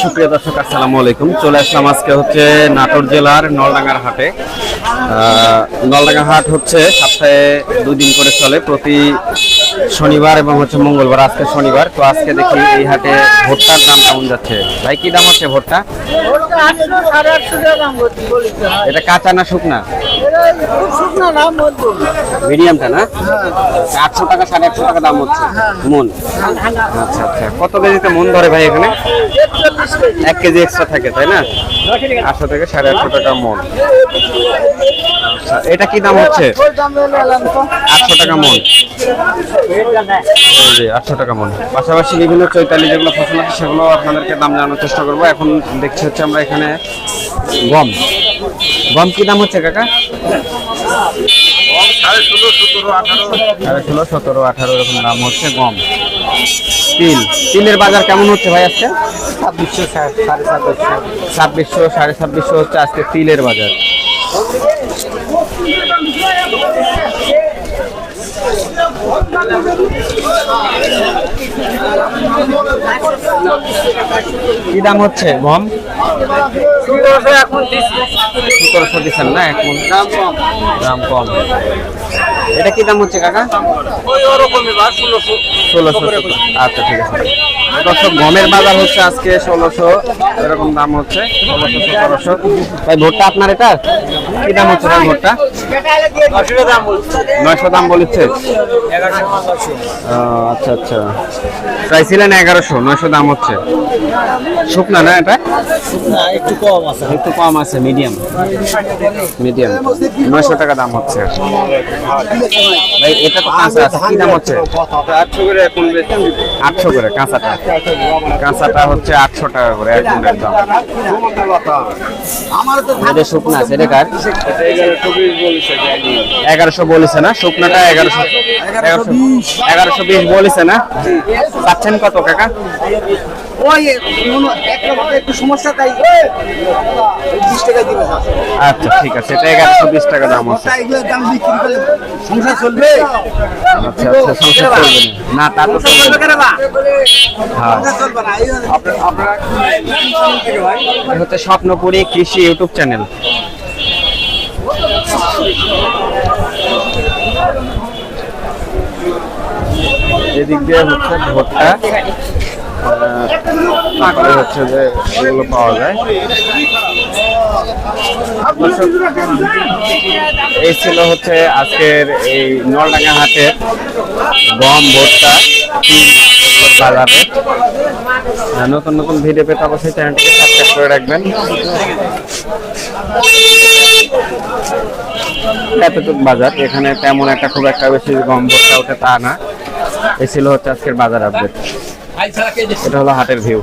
সুপ্রিয় দর্শক আসসালামু আলাইকুম। চলে আসলাম আজকে হচ্ছে নাটোর জেলার নলডাঙ্গার হাটে। নলডাঙ্গা হাট হচ্ছে সপ্তাহে দুই দিন করে চলে। প্রতি শনিবার এবং হচ্ছে মঙ্গলবার আজকে শনিবার। তো আজকে দেখি এই হাটে ভুট্টার দাম কেমন যাচ্ছে? ভাই কি দাম হচ্ছে ভুট্টা? এটা কাঁচা না শুকনা? আটশো টাকা, সাড়ে আটশো টাকা দাম হচ্ছে। মন আচ্ছা আচ্ছা। কত কেজিতে মন ধরে ভাই এখানে? এক কেজি এক্সট্রা থাকে, তাই না? আটশো থেকে সাড়ে আটশো টাকা আচ্ছা এটা কি দাম হচ্ছে? আটশো টাকা মন। আটশো টাকা মন। পাশাপাশি বিভিন্ন চৈতালি যেগুলো ফসল আছে, সেগুলো আপনাদেরকে দাম জানানোর চেষ্টা করব। এখন দেখছি হচ্ছে আমরা এখানে গম। গম কি দাম হচ্ছে কাকা? সাড়ে ষোলো সতেরো আঠারো। এরকম দাম হচ্ছে গম। তিল। তিলের বাজার কেমন হচ্ছে ভাই আজকে? ছাব্বিশশো সাড়ে ছাব্বিশশো। ছাব্বিশশো সাড়ে ছাব্বিশশো হচ্ছে আজকে তিলের বাজার। কি দাম হচ্ছে গম? সতেরোশো দিচ্ছেন না এখন? দাম কম। দাম কম। এটা কি দাম হচ্ছে কাকা? ষোলোশো। আচ্ছা ঠিক আছে। দর্শক গমের বাজার হচ্ছে আজকে ষোলোশো। এরকম দাম হচ্ছে ষোলোশো সতেরোশো। ভাই ভোটটা আপনার এটা? কি দাম হচ্ছে ভাই ভোটটা? নয়শো দাম বলেছে? আচ্ছা আচ্ছা। চাইছিলেন এগারোশো নয়শো দাম হচ্ছে। শুকনা না এটা? একটু কম। আছে একটু কম আছে মিডিয়াম মিডিয়াম নয়শো টাকা দাম হচ্ছে। ভাই এটা তো কাঁচা আছে কি দাম হচ্ছে? আটশো করে এখন আটশো করে কাঁচাটা। কাঁচাটা হচ্ছে আটশো টাকা করে এক মনের দাম। আমার তো এটা শুকনা আছে এটা কার? এগারোশো বলেছে না? শুকনাটা এগারোশো এগারোশো এগারোশো বিশ বলেছে না? পাচ্ছেন কত কাকা? ওই একটু সমস্যা তাই। আচ্ছা ঠিক আছে এটা এগারোশো বিশ টাকা দাম করলে সংসার চলবে? আচ্ছা আচ্ছা সংসার চলবে না। তা তো চলবে হ্যাঁ। আপনারা হচ্ছে স্বপ্নপুরী কৃষি ইউটিউব চ্যানেল। এদিক দিয়ে হচ্ছে ভোটটা। তারপরে হচ্ছে যে এগুলো পাওয়া যায়। এই ছিল হচ্ছে আজকের এই নলডাঙ্গা হাটের গম, ভুট্টা বাজারে। নতুন নতুন ভিডিও পেতে অবশ্যই চ্যানেলটিকে সাবস্ক্রাইব করে রাখবেন। এতটুকু বাজার, এখানে তেমন একটা খুব একটা বেশি গম, ভুট্টা ওঠে তা না। এই ছিল হচ্ছে আজকের বাজার আপডেট এটা হলো হাটের ভিউ